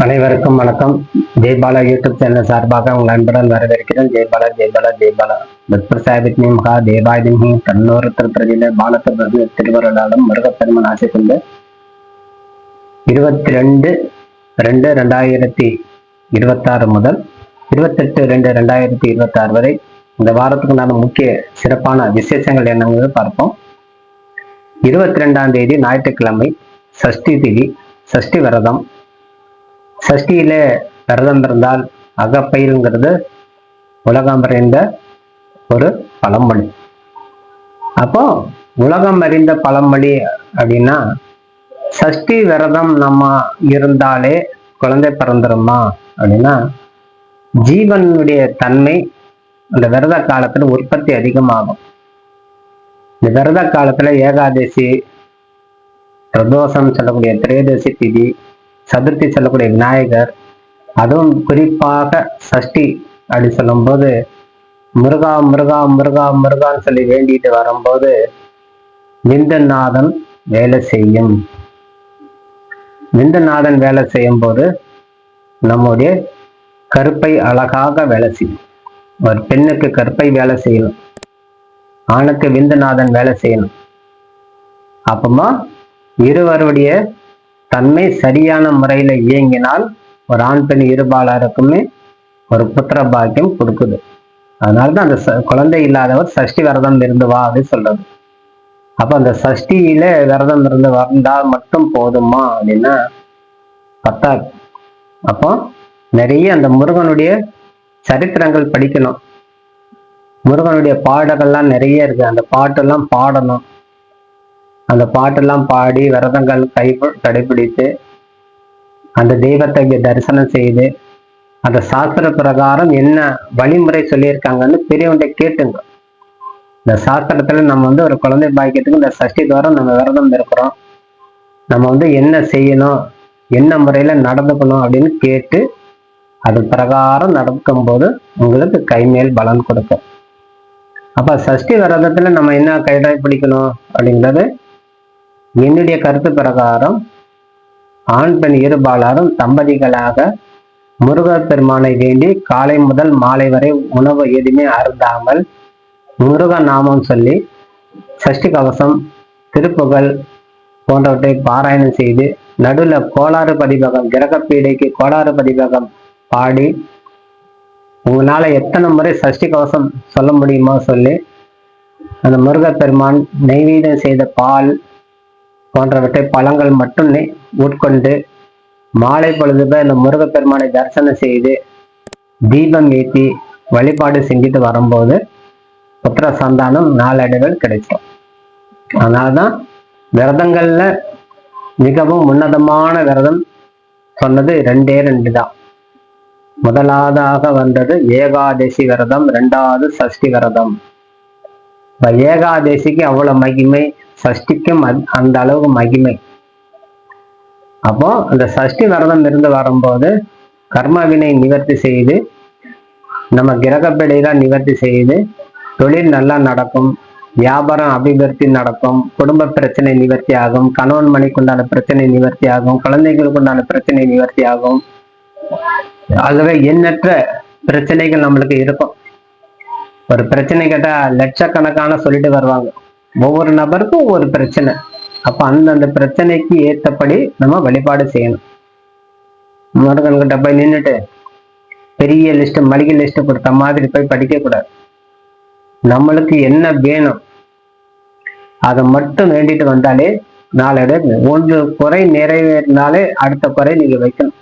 அனைவருக்கும் வணக்கம். Jaibala YouTube channel சார்பாக உங்கள் அன்புடன் வரவேற்கிறேன். ஜெய்பாலா ஜெய்பாலா ஜெய்பாலா பத்பிரசாபித்மி மகா தேவாதிமி தன்னோர் திருப்பதியில பாலத்திற்கு திருவருளாலும் முருகப்பெருமன் ஆசை கொண்டு இருபத்தி ரெண்டு ரெண்டு ரெண்டாயிரத்தி இருபத்தாறு முதல் இருபத்தெட்டு ரெண்டு ரெண்டாயிரத்தி இருபத்தாறு வரை இந்த வாரத்துக்குண்டான முக்கிய சிறப்பான விசேஷங்கள் என்னங்கிறது பார்ப்போம். இருபத்தி ரெண்டாம் தேதி ஞாயிற்றுக்கிழமை சஷ்டி திதி சஷ்டி விரதம் சஷ்டியில விரதம் இருந்தால் அகப்பயில்ங்கிறது உலகம் அறிந்த ஒரு பழமொழி. அப்போ உலகம் அறிந்த பழமொழி அப்படின்னா சஷ்டி விரதம் நம்ம இருந்தாலே குழந்தை பிறந்துருமா அப்படின்னா ஜீவனுடைய தன்மை அந்த விரத காலத்துல உற்பத்தி அதிகமாகும். இந்த விரத காலத்துல ஏகாதசி பிரதோஷம் சொல்லக்கூடிய திரையதசி திதி சதுர்த்தி சொல்லக்கூடிய விநாயகர் அதுவும் குறிப்பாக சஷ்டி அப்படி சொல்லும்போது முருகா முருகா முருகா முருகான்னு சொல்லி வேண்டிட்டு வரும்போது விந்தநாதன் வேலை செய்யும். விந்தநாதன் வேலை செய்யும் போது நம்முடைய கருப்பை அழகாக வேலை செய்யும். ஒரு பெண்ணுக்கு கருப்பை வேலை செய்யணும். ஆணுக்கு விந்தநாதன் வேலை செய்யணும். அப்பமா இருவருடைய தன்மை சரியான முறையில் இயங்கினால் ஒரு ஆண் பெண் இருபாலருக்குமே ஒரு புத்திர பாக்கியம் கொடுக்குது. அதனாலதான் அந்த ச- குழந்தை இல்லாதவர் சஷ்டி விரதம் இருந்து வா அப்படின்னு சொல்றது. அப்போ அந்த சஷ்டியில விரதம் இருந்து வந்தால் மட்டும் போதுமா அப்படின்னா பத்தாது. அப்போ நிறைய அந்த முருகனுடைய சரித்திரங்கள் படிக்கணும். முருகனுடைய பாடல்கள்லாம் நிறைய இருக்கு. அந்த பாட்டெல்லாம் பாடணும். அந்த பாட்டெல்லாம் பாடி விரதங்கள் கை கடைபிடித்து அந்த தெய்வத்தை தரிசனம் செய்து அந்த சாஸ்திர பிரகாரம் என்ன வழிமுறை சொல்லியிருக்காங்கன்னு பெரியவன்ட்ட கேட்டுங்க. இந்த சாஸ்திரத்துல நம்ம வந்து ஒரு குழந்தை பாக்கியத்துக்கு இந்த சஷ்டி துவாரம் நம்ம விரதம் இருக்கிறோம். நம்ம வந்து என்ன செய்யணும் என்ன முறையில நடந்துக்கணும் அப்படின்னு கேட்டு அது பிரகாரம் நடக்கும் போது உங்களுக்கு கைமேல் பலன் கொடுக்கும். அப்ப சஷ்டி விரதத்துல நம்ம என்ன கடைபிடிக்கணும் அப்படிங்கிறது என்னுடைய கருத்து பிரகாரம் ஆண் பெண் இருபாலாரும் தம்பதிகளாக முருகர் பெருமானை வேண்டி காலை முதல் மாலை வரை உணவு எதுவுமே அருந்தாமல் முருக நாமம் சொல்லி சஷ்டி கவசம் திருப்புகழ் போன்றவற்றை பாராயணம் செய்து நடுவில் கோளாறு பதிவகம் கிரகப்பீடைக்கு கோளாறு பதிவகம் பாடி உங்களால எத்தனை முறை சஷ்டி கவசம் சொல்ல முடியுமோ சொல்லி அந்த முருகப்பெருமான் நெய்வேதம் செய்த பால் போன்றவற்றை பழங்கள் மட்டும் உட்கொண்டு மாலை பொழுதுப இந்த முருகப்பெருமானை தரிசனம் செய்து தீபம் ஏற்றி வழிபாடு செஞ்சுட்டு வரும்போது புத்திர சந்தானம் நாளடைவில் கிடைக்கும். அதனால்தான் விரதங்கள்ல மிகவும் உன்னதமான விரதம் சொன்னது ரெண்டே ரெண்டு தான் முதலாவதாக வந்தது ஏகாதசி விரதம் ரெண்டாவது சஷ்டி விரதம். இப்ப ஏகாதசிக்கு அவ்வளவு மகிமை சஷ்டிக்கும் அந்த அளவுக்கு மகிமை. அப்போ அந்த சஷ்டி விரதம் இருந்து வரும்போது கர்மவினை நிவர்த்தி செய்து நம்ம கிரகப்பிடையெல்லாம் நிவர்த்தி செய்து தொழில் நல்லா நடக்கும் வியாபாரம் அபிவிருத்தி நடக்கும் குடும்ப பிரச்சனை நிவர்த்தி ஆகும் கணவன் மணிக்கு உண்டான பிரச்சனை நிவர்த்தி ஆகும் குழந்தைகளுக்கு உண்டான பிரச்சனை நிவர்த்தி ஆகும். ஆகவே எண்ணற்ற பிரச்சனைகள் நம்மளுக்கு இருக்கும். ஒரு பிரச்சனை கேட்டா லட்சக்கணக்கான சொல்லிட்டு வருவாங்க. ஒவ்வொரு நபருக்கும் ஒவ்வொரு பிரச்சனை. அப்ப அந்தந்த பிரச்சனைக்கு ஏத்தபடி நம்ம வழிபாடு செய்யணும். முருகன்கிட்ட போய் நின்றுட்டு பெரிய லிஸ்ட் மளிகை லிஸ்ட் கொடுத்த மாதிரி போய் படிக்கக்கூடாது. நம்மளுக்கு என்ன வேணும் அதை மட்டும் வேண்டிட்டு வந்தாலே நாளை ஒன்று குறை நிறைவேறினாலே அடுத்த குறை நீங்க வைக்கணும்.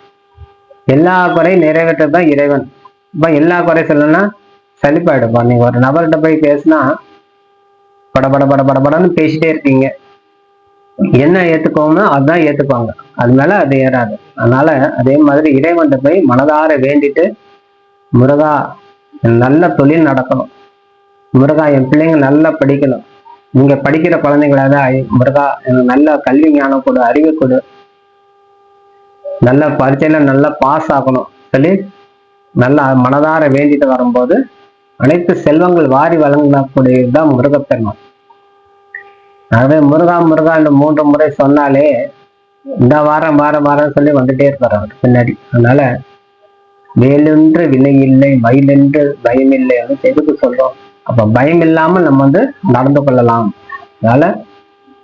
எல்லா குறையும் நிறைவேற்றது தான் இறைவன். இப்போ எல்லா குறை சொல்லணும்னா சளிப்பாயிடுப்பா நீங்க ஒரு நபர்கிட்ட போய் பேசினா படபட பட படன்னு பேசிட்டே இருக்கீங்க என்ன ஏத்துக்கோமோ அதுதான் ஏத்துப்பாங்க. அது மேல அது ஏறாது. அதனால அதே மாதிரி இறைவன்ட்ட போய் மனதார வேண்டிட்டு முருகா நல்ல தொழில் நடக்கணும். முருகா என் பிள்ளைங்க நல்லா படிக்கணும். நீங்க படிக்கிற குழந்தைங்களாத முருகா எனக்கு நல்ல கல்வி ஞானம் கொடு அறிவு கொடு. நல்ல பரீட்சையில நல்லா பாஸ் ஆகணும். சொல்லி நல்லா மனதார வேண்டிட்டு வரும்போது அனைத்து செல்வங்கள் வாரி வழங்கக்கூடியதுதான் முருகப்பெருமான். ஆகவே முருகா முருகா என்று மூன்று முறை சொன்னாலே இந்த வாரம் வாரம் வாரம் சொல்லி வந்துட்டே இருப்பார் அவர் பின்னாடி. அதனால வேலென்று வினை இல்லை மயிலென்று பயம் இல்லை எதுக்கு சொல்றோம். அப்ப பயம் இல்லாமல் நம்ம வந்து நடந்து கொள்ளலாம். அதனால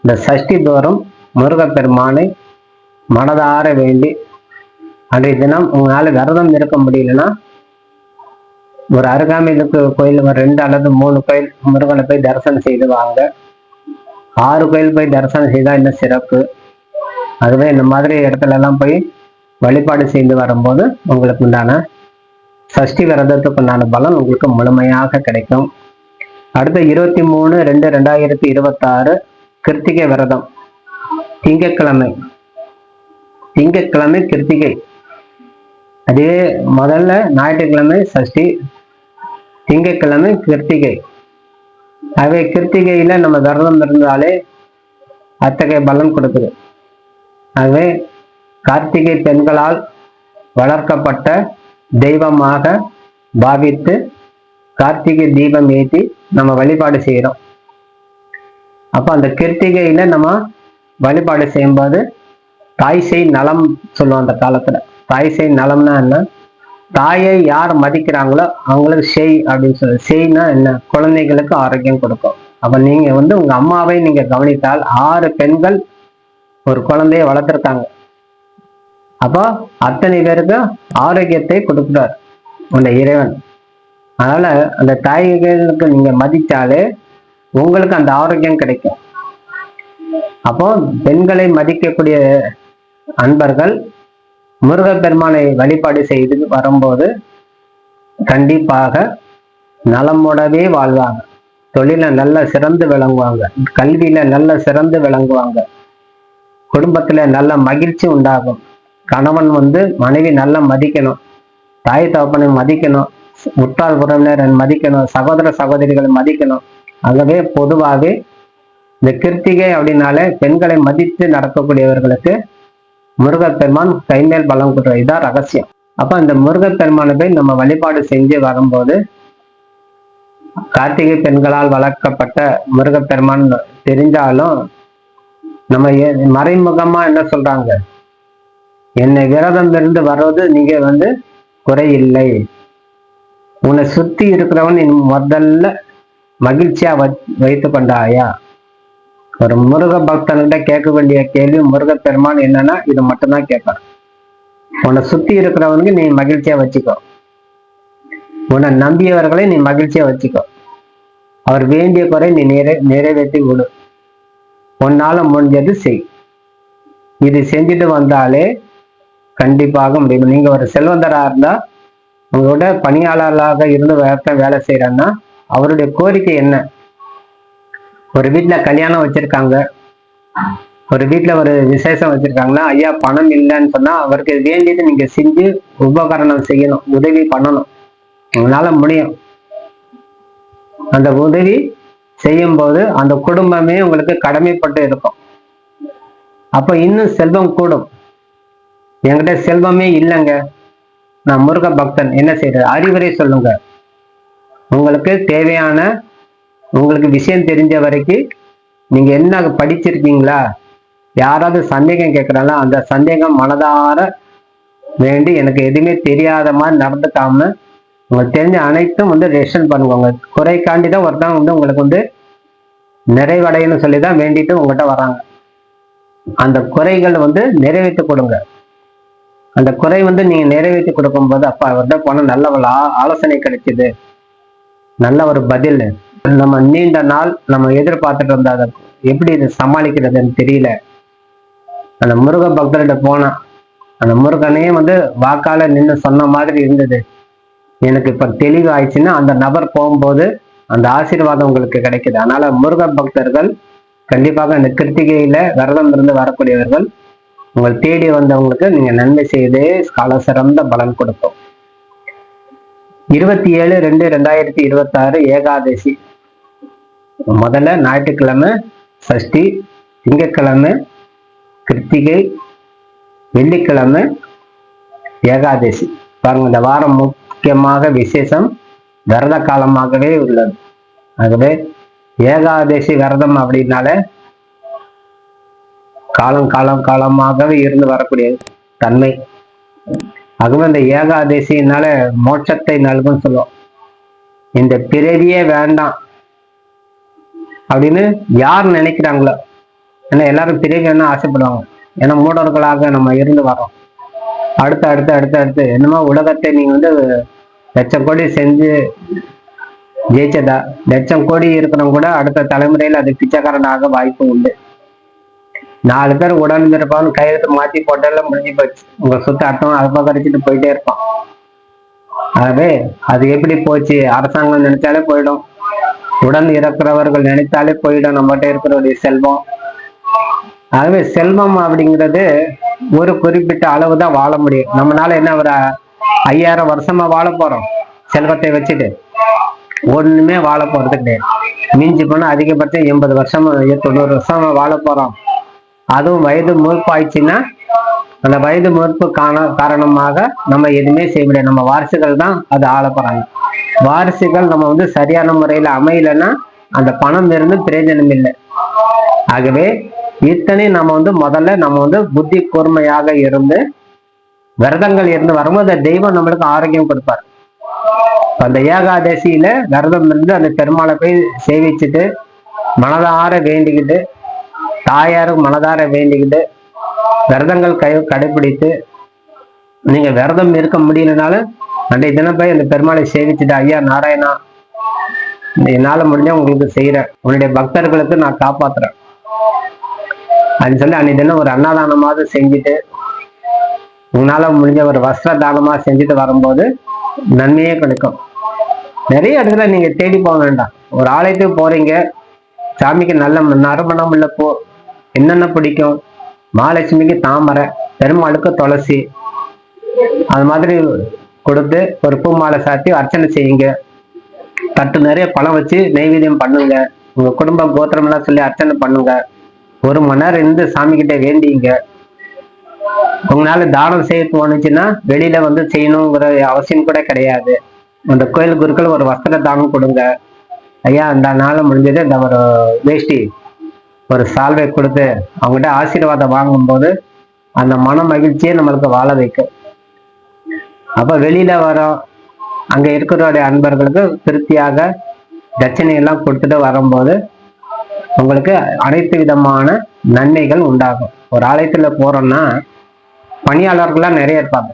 இந்த சஷ்டி தோறும் முருகப்பெருமானை மனதார வேண்டி அன்றைய தினம் உங்களால விரதம் இருக்க முடியலன்னா ஒரு அருகாமையிலுக்கு கோயில் ரெண்டு அல்லது மூணு கோயில் முருகனை போய் தரிசனம் செய்து வாங்க. ஆறு கோயில் போய் தரிசனம் செய்தா இன்னும் சிறப்பு? அதுவே இந்த மாதிரி இடத்துல எல்லாம் போய் வழிபாடு செய்து வரும்போது உங்களுக்கு உண்டான சஷ்டி விரதத்துக்கு உண்டான பலன் உங்களுக்கு முழுமையாக கிடைக்கும். அடுத்த இருபத்தி மூணு ரெண்டு ரெண்டாயிரத்தி இருபத்தாறு கிருத்திகை விரதம். திங்கட்கிழமை. திங்கட்கிழமை கிருத்திகை. அதே முதல்ல ஞாயிற்றுக்கிழமை சஷ்டி திங்கட்கிழமை கிருத்திகை. ஆகவே கிருத்திகையில நம்ம விரதம் இருந்தாலே அத்தகைய பலன் கொடுக்குது. ஆகவே கார்த்திகை பெண்களால் வளர்க்கப்பட்ட தெய்வமாக பாவித்து கார்த்திகை தீபம் ஏற்றி நம்ம வழிபாடு செய்கிறோம். அப்போ அந்த கிருத்திகையில நம்ம வழிபாடு செய்யும்போது தாய் செய் நலம் சொல்லுவோம் அந்த காலத்துல. தாய் செய் நலம்னா என்ன? தாயை யார் மதிக்கிறாங்களோ அவங்களுக்கு செய் அப்படின்னு சொல்லி. செய்னா என்ன? குழந்தைகளுக்கு ஆரோக்கியம் கொடுக்கும். அப்ப நீங்க வந்து உங்க அம்மாவை நீங்க கவனித்தால் ஆறு பெண்கள் ஒரு குழந்தைய வளர்த்துருக்காங்க. அப்போ அத்தனை பேருக்கு ஆரோக்கியத்தை கொடுக்குறார் அந்த இறைவன். அதனால அந்த தாய்களுக்கு நீங்க மதிச்சாலே உங்களுக்கு அந்த ஆரோக்கியம் கிடைக்கும். அப்போ பெண்களை மதிக்கக்கூடிய அன்பர்கள் முருகப்பெருமானை வழிபாடு செய்து வரும்போது கண்டிப்பாக நலமுடவே வாழ்வாங்க. தொழில நல்ல சிறந்து விளங்குவாங்க. கல்வியில நல்ல சிறந்து விளங்குவாங்க. குடும்பத்துல நல்ல மகிழ்ச்சி உண்டாகும். கணவன் வந்து மனைவி நல்லா மதிக்கணும். தாய் தகப்பனை மதிக்கணும். உற்றார் உறவினர் மதிக்கணும். சகோதர சகோதரிகளை மதிக்கணும். ஆகவே பொதுவாகவே இந்த கிருத்திகை அப்படின்னாலே பெண்களை மதித்து நடக்கக்கூடியவர்களுக்கு முருகப்பெருமான் கைமேல் பலம் கொடுற இதான் ரகசியம். அப்ப அந்த முருகப்பெருமானை போய் நம்ம வழிபாடு செஞ்சு வரும்போது கார்த்திகை பெண்களால் வளர்க்கப்பட்ட முருகப்பெருமான் தெரிஞ்சாலும் நம்ம ஏ- மறைமுகமா என்ன சொல்றாங்க? என்னை விரதம் இருந்து வர்றது நீங்க வந்து குறையில்லை. உன்னை சுத்தி இருக்கிறவன் முதல்ல மகிழ்ச்சியா வை- வைத்து கொண்டாயா ஒரு முருக பக்தன்கிட்ட கேட்க வேண்டிய கேள்வி முருக பெருமான் என்னன்னா இது மட்டும்தான் கேட்பார். உன்னை சுத்தி இருக்கிறவனுக்கு நீ மகிழ்ச்சியா வச்சுக்கோ. உன்னை நம்பியவர்களை நீ மகிழ்ச்சியா வச்சுக்கோ. அவர் வேண்டிய குறை நீ நிறை நிறைவேற்றி விடு. உன்னால முடிஞ்சது செய். இது செஞ்சுட்டு வந்தாலே கண்டிப்பாக முடியும். நீங்க ஒரு செல்வந்தரா இருந்தா உங்களோட பணியாளர்களாக இருந்து வேலை செய்யறன்னா அவருடைய கோரிக்கை என்ன? ஒரு வீட்டில் கல்யாணம் வச்சிருக்காங்க. ஒரு வீட்டில் ஒரு விசேஷம் வச்சிருக்காங்கன்னா ஐயா பணம் இல்லைன்னு சொன்னா அவருக்கு வேண்டியது நீங்க செஞ்சு உபகரணம் செய்யணும். உதவி பண்ணணும். உங்களால் முடியும். அந்த உதவி செய்யும் போது அந்த குடும்பமே உங்களுக்கு கடமைப்பட்டு இருக்கும். அப்ப இன்னும் செல்வம் கூடும். என்கிட்ட செல்வமே இல்லைங்க. நான் முருக பக்தன் என்ன செய்யறது அறிவுரை சொல்லுங்க. உங்களுக்கு தேவையான உங்களுக்கு விஷயம் தெரிஞ்ச வரைக்கும் நீங்க என்ன படிச்சிருக்கீங்களா? யாராவது சந்தேகம் கேட்கறாங்களா அந்த சந்தேகம் மனதார வேண்டி எனக்கு எதுவுமே தெரியாத மாதிரி நடந்துக்காம உங்களுக்கு தெரிஞ்ச அனைத்தும் வந்து ரெஜிஸ்டர் பண்ணுவாங்க. குறைக்காண்டி தான் ஒருத்தவங்க வந்து உங்களுக்கு வந்து நிறைவடையணும்னு சொல்லி தான் வேண்டிட்டு உங்கள்கிட்ட வராங்க. அந்த குறைகள் வந்து நிறைவேற்றி கொடுங்க. அந்த குறை வந்து நீங்கள் நிறைவேற்றி கொடுக்கும்போது அப்பா அவர்கிட்ட போனால் நல்ல ஆலோசனை கிடைச்சிது. நல்ல ஒரு பதில். நம்ம நீண்ட நாள் நம்ம எதிர்பார்த்துட்டு இருந்தா அதை எப்படி இதை சமாளிக்கிறதுன்னு தெரியல. அந்த முருக பக்தர்கிட்ட போனான் அந்த முருகனே வந்து வாக்கால நின்று சொன்ன மாதிரி இருந்தது. எனக்கு இப்ப தெளிவு ஆயிடுச்சுன்னா அந்த நபர் போகும்போது அந்த ஆசீர்வாதம் உங்களுக்கு கிடைக்குது. அதனால முருக பக்தர்கள் கண்டிப்பாக இந்த கிருத்திகையில விரதம் இருந்து வரக்கூடியவர்கள் உங்கள் தேடி வந்தவங்களுக்கு நீங்க நன்மை செய்து கால சிறந்த பலன் கொடுக்கும் இருபத்தி ஏழு ரெண்டு ரெண்டாயிரத்தி இருபத்தாறு ஏகாதசி. முதல்ல ஞாயிற்றுக்கிழமை சஷ்டி திங்கக்கிழமை கிருத்திகை வெள்ளிக்கிழமை ஏகாதசி. பாருங்க இந்த வாரம் முக்கியமாக விசேஷம் விரத காலமாகவே உள்ளது. ஆகவே ஏகாதசி விரதம் அப்படின்னால காலம் காலம் காலமாகவே இருந்து வரக்கூடிய தன்மை. ஆகவே இந்த ஏகாதசினால மோட்சத்தை நல்கும் சொல்லுவோம். இந்த பிறவியே வேண்டாம். அப்படின்னு யார் நினைக்கிறாங்களோ ஏன்னா எல்லாரும் பெரிய ஆசைப்படுவாங்க. ஏன்னா மூடர்களாக நம்ம இருந்து வரோம் அடுத்து அடுத்து அடுத்து அடுத்து என்னமோ உலகத்தை நீங்க வந்து லட்சம் கோடி செஞ்சு ஜெயிச்சதா? லட்சம் கோடி இருக்கிறவங்க கூட அடுத்த தலைமுறையில் அது பிச்சைக்காரனாக வாய்ப்பு உண்டு. நாலு பேர் உடன் இருப்பான்னு கையெழுத்து மாத்தி போட்டாலும் முடிஞ்சு போச்சு. உங்க சுத்த அர்த்தம் அதை பக்கரிச்சுட்டு போயிட்டே இருப்பான். ஆகவே அது எப்படி போச்சு? அரசாங்கம் நினைச்சாலே போயிடும். உடன் இருக்கிறவர்கள் நினைத்தாலே போயிடும். நம்மகிட்ட இருக்கிற செல்வம். ஆகவே செல்வம் அப்படிங்கிறது ஒரு குறிப்பிட்ட அளவு தான் வாழ முடியும். நம்மளால என்ன ஒரு ஐயாயிரம் வருஷமா வாழ போறோம். செல்வத்தை வச்சுட்டு. ஒண்ணுமே வாழ போறது கிடையாது. மிஞ்சி போனா அதிகபட்சம் எண்பது வருஷமா தொண்ணூறு வருஷமா வாழ போறோம். அதுவும் வயது மூர்ப்பாயிடுச்சுன்னா அந்த வயது மூர்ப்பு காண காரணமாக நம்ம எதுவுமே செய்ய முடியாது. நம்ம வாரிசுகள் தான் அது ஆள போறாங்க. வாரிசுகள் நம்ம வந்து சரியான முறையில அமையலைன்னா அந்த பணம் இருந்து பிரயோஜனம் இல்லை. ஆகவே இத்தனை நம்ம வந்து முதல்ல நம்ம வந்து புத்தி கூர்மையாக இருந்து விரதங்கள் இருந்து வரும்போது தெய்வம் நம்மளுக்கு ஆரோக்கியம் கொடுப்பார். அந்த ஏகாதசியில விரதம் இருந்து அந்த பெருமாளை போய் சேவிச்சுட்டு மனதார வேண்டிக்கிட்டு தாயாருக்கு மனதார வேண்டிக்கிட்டு விரதங்கள் கை கடைபிடித்து நீங்க விரதம் இருக்க முடியலனாலும் அன்றைய தினம் போய் அந்த பெருமாளை சேவிச்சுட்டு ஐயா நாராயணா என்னால முடிஞ்ச உங்களுக்கு செய்யறேன் உன்னுடைய பக்தர்களுக்கு நான் காப்பாத்துறேன். அப்படின்னு சொல்லி அன்னைக்கு தினம் ஒரு அன்னதானமாவது செஞ்சுட்டு உங்களால முடிஞ்ச ஒரு வஸ்திர தானமா செஞ்சுட்டு வரும்போது நன்மையே கிடைக்கும். நிறைய இடத்துல நீங்க தேடி போக வேண்டாம். ஒரு ஆலயத்துக்கு போறீங்க சாமிக்கு நல்ல நறுமணம் உள்ள போ என்னென்ன பிடிக்கும்? மகாலட்சுமிக்கு தாமரை பெருமாளுக்கு துளசி அது மாதிரி கொடுத்து ஒரு பூ மாலை சாத்தி அர்ச்சனை செய்யுங்க. தட்டு நிறைய பழம் வச்சு நைவேத்தியம் பண்ணுங்க. உங்க குடும்ப கோத்திரம் எல்லாம் சொல்லி அர்ச்சனை பண்ணுங்க. ஒரு மணி நேரம் இருந்து சாமி கிட்ட வேண்டிங்க. உங்களால தானம் செய்ய தோணுச்சுன்னா வெளியில வந்து செய்யணுங்கிற அவசியம் கூட கிடையாது. அந்த கோயில் குருக்கள் ஒரு வஸ்திர தானம் கொடுங்க. ஐயா அந்த நாள் முடிஞ்சது இந்த ஒரு வேஷ்டி ஒரு சால்வை கொடுத்து அவங்ககிட்ட ஆசீர்வாதம் வாங்கும்போது அந்த மன மகிழ்ச்சியை நம்மளுக்கு வாழ வைக்கும். அப்ப வெளியில வரோம். அங்க இருக்கிறோடைய அன்பர்களுக்கு திருப்தியாக தட்சணையெல்லாம் கொடுத்துட்டு வரும்போது உங்களுக்கு அனைத்து விதமான நன்மைகள் உண்டாகும். ஒரு ஆலயத்துல போறோம்னா பணியாளர்கள்லாம் நிறைய இருப்பாங்க.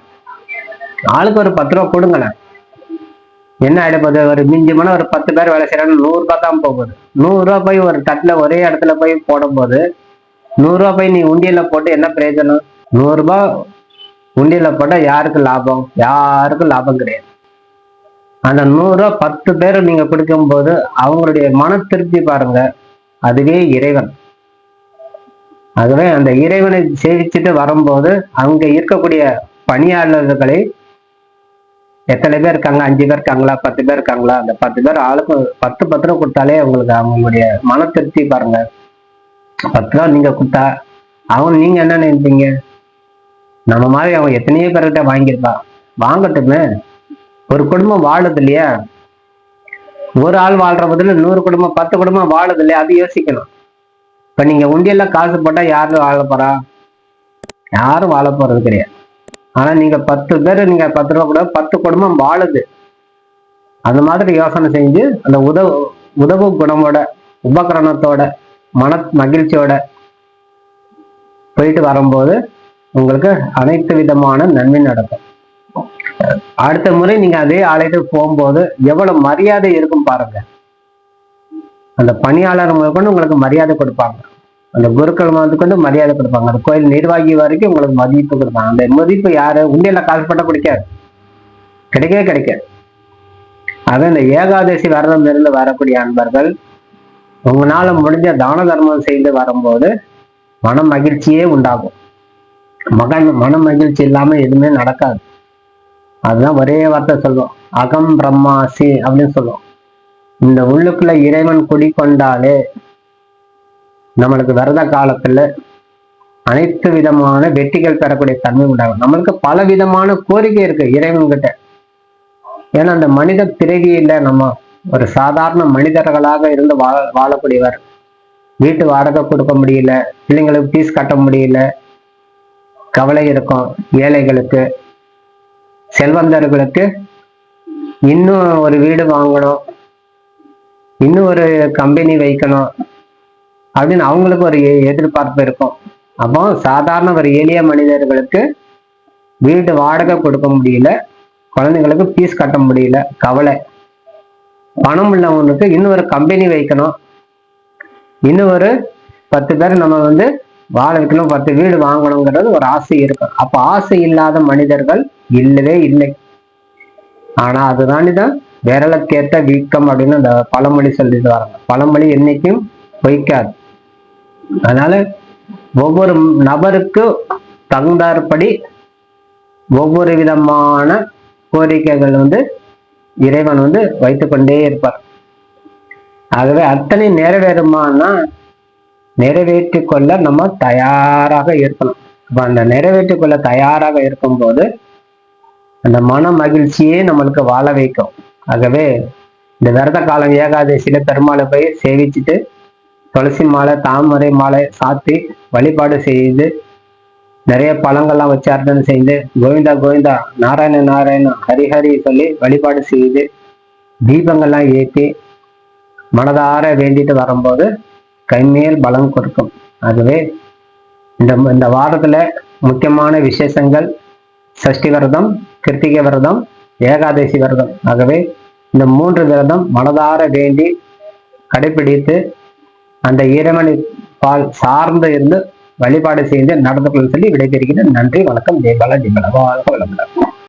ஆளுக்கு ஒரு பத்து ரூபா கொடுங்களேன். என்ன ஆயிடப்போகுது ஒரு மிஞ்சி போனா ஒரு பத்து பேர் வேலை செய்யறாங்க நூறு ரூபாய் தான் போகுது. நூறு ரூபாய் போய் ஒரு தட்டில் ஒரே இடத்துல போய் போடும்போது நூறு ரூபாய் போய் நீ உண்டியல்ல போட்டு என்ன பிரயோஜனம்? நூறு ரூபாய் போட்டா யாருக்கு லாபம்? யாருக்கும் லாபம் கிடையாது. அந்த நூறு பத்து பேர் நீங்க கொடுக்கும்போது அவங்களுடைய மன திருப்தி பாருங்க. அதுவே இறைவன். ஆகவே அந்த இறைவனை சேவிச்சுட்டு வரும்போது அங்க இருக்கக்கூடிய பணியாளர்களை எத்தனை பேர் இருக்காங்க? அஞ்சு பேர் இருக்காங்களா? பத்து பேர் இருக்காங்களா? அந்த பத்து பேர் ஆளுக்கு பத்து பத்து ரூபா கொடுத்தாலே அவங்களுக்கு அவங்களுடைய மன திருப்தி பாருங்க. பத்து ரூபா நீங்க கொடுத்தா அவங்க நீங்க என்ன நினைப்பீங்க? நம்ம மாதிரி அவன் எத்தனையோ பேர்கிட்ட வாங்கியிருப்பா வாங்கட்டுமே. ஒரு குடும்பம் வாழுது இல்லையா? ஒரு ஆள் வாழ்ற பதில் நூறு குடும்பம் பத்து குடும்பம் வாழுது இல்லையா? அது யோசிக்கணும். இப்ப நீங்க உண்டியல்ல காசு போட்டா யாரும் வாழ போறா? யாரும் வாழ போறது கிடையாது. ஆனா நீங்க பத்து பேர் நீங்க பத்து ரூபா கூட பத்து குடும்பம் வாழுது. அந்த மாதிரி யோசனை செஞ்சு அந்த உதவு உதவு குணமோட உபகரணத்தோட மன மகிழ்ச்சியோட போயிட்டு வரும்போது உங்களுக்கு அனைத்து விதமான நன்மை நடக்கும். அடுத்த முறை நீங்க அதே ஆலயத்துக்கு போகும்போது எவ்வளவு மரியாதை இருக்கும் பாருங்க. அந்த பணியாளர் முதற்கொண்டு உங்களுக்கு மரியாதை கொடுப்பாங்க. அந்த குருக்கள் முதற்கொண்டு மரியாதை கொடுப்பாங்க. அந்த கோயில் நிர்வாகி வரைக்கும் உங்களுக்கு மதிப்பு கொடுப்பாங்க. அந்த மதிப்பு யாரு? உண்டியில காசு போட்டா பிடிக்காது. கிடைக்கவே கிடைக்காது. அது இந்த ஏகாதசி விரதம் இருந்து வரக்கூடிய அன்பர்கள் உங்களால முடிஞ்ச தான தர்மம் செய்து வரும்போது மன மகிழ்ச்சியே உண்டாகும். மகன் மன மகிழ்ச்சி இல்லாம எதுவுமே நடக்காது. அதுதான் ஒரே வார்த்தை சொல்லுவோம் அகம் பிரம்மாசி அப்படின்னு சொல்லுவோம் இந்த உள்ளுக்குள்ள இறைவன் குடிக்கொண்டாலே நம்மளுக்கு விரத காலத்துல அனைத்து விதமான வெற்றிகள் பெறக்கூடிய தன்மை உண்டாகும். நம்மளுக்கு பல விதமான கோரிக்கை இருக்கு இறைவன் கிட்ட ஏன்னா அந்த மனித பிறவியில நம்ம ஒரு சாதாரண மனிதர்களாக இருந்து வாழ வாழக்கூடியவர். வீட்டு வாடகை கொடுக்க முடியல பிள்ளைங்களுக்கு ஃபீஸ் கட்ட முடியல கவலை இருக்கும் ஏழைகளுக்கு செல்வந்தர்களுக்கு. இன்னும் ஒரு வீடு வாங்கணும். இன்னும் ஒரு கம்பெனி வைக்கணும். அப்படின்னு அவங்களுக்கு ஒரு எ- எதிர்பார்ப்பு இருக்கும். அப்போ சாதாரண ஒரு எளிய மனிதர்களுக்கு வீட்டு வாடகை கொடுக்க முடியல. குழந்தைங்களுக்கு ஃபீஸ் கட்ட முடியல. கவலை. பணம் உள்ளவங்களுக்கு இன்னும் ஒரு கம்பெனி வைக்கணும். இன்னும் ஒரு பத்து பேர் நம்ம வந்து வாழ வைக்கணும் பத்து வீடு வாங்கணுங்கிறது ஒரு ஆசை இருக்கும். அப்ப ஆசை இல்லாத மனிதர்கள் இல்லவே இல்லை. ஆனா அதுதானிதான் விரலுக்கேற்ற வீக்கம் அப்படின்னு அந்த பழமொழி சொல்லிட்டு வராங்க. பழமொழி என்னைக்கும் பொய்க்காது. அதனால ஒவ்வொரு நபருக்கு தகுந்தாற்படி ஒவ்வொரு விதமான கோரிக்கைகள் வந்து இறைவன் வந்து வைத்துக்கொண்டே இருப்பார். ஆகவே அத்தனை நிறைவேறுமானா நிறைவேற்றி கொள்ள நம்ம தயாராக இருக்கணும். அப்ப அந்த நிறைவேற்றி கொள்ள தயாராக இருக்கும்போது அந்த மன மகிழ்ச்சியே நம்மளுக்கு வாழ வைக்கும். ஆகவே இந்த விரத காலம் ஏகாதசியில பெருமாளை போய் சேவிச்சுட்டு துளசி மாலை தாமரை மாலை சாத்தி வழிபாடு செய்து நிறைய பழங்கள்லாம் வச்சு அர்த்தனை செய்து கோவிந்தா கோவிந்தா நாராயண நாராயண ஹரிஹரி சொல்லி வழிபாடு செய்து தீபங்கள்லாம் ஏற்றி மனதார வேண்டிட்டு வரும்போது கைமேல் பலம் கொடுக்கும். ஆகவே இந்த இந்த வாரத்துல முக்கியமான விசேஷங்கள் சஷ்டி விரதம் கிருத்திகை விரதம் ஏகாதசி விரதம். ஆகவே இந்த மூன்று விரதம் மனதார வேண்டி கடைபிடித்து அந்த இறைவனை பால் சார்ந்து இருந்து வழிபாடு செய்து நடந்து கொள்ள சொல்லி விடைபெறுகிறேன். நன்றி வணக்கம். ஜெயபாலா ஜெயபாலா வாழ்க வளமுடன்.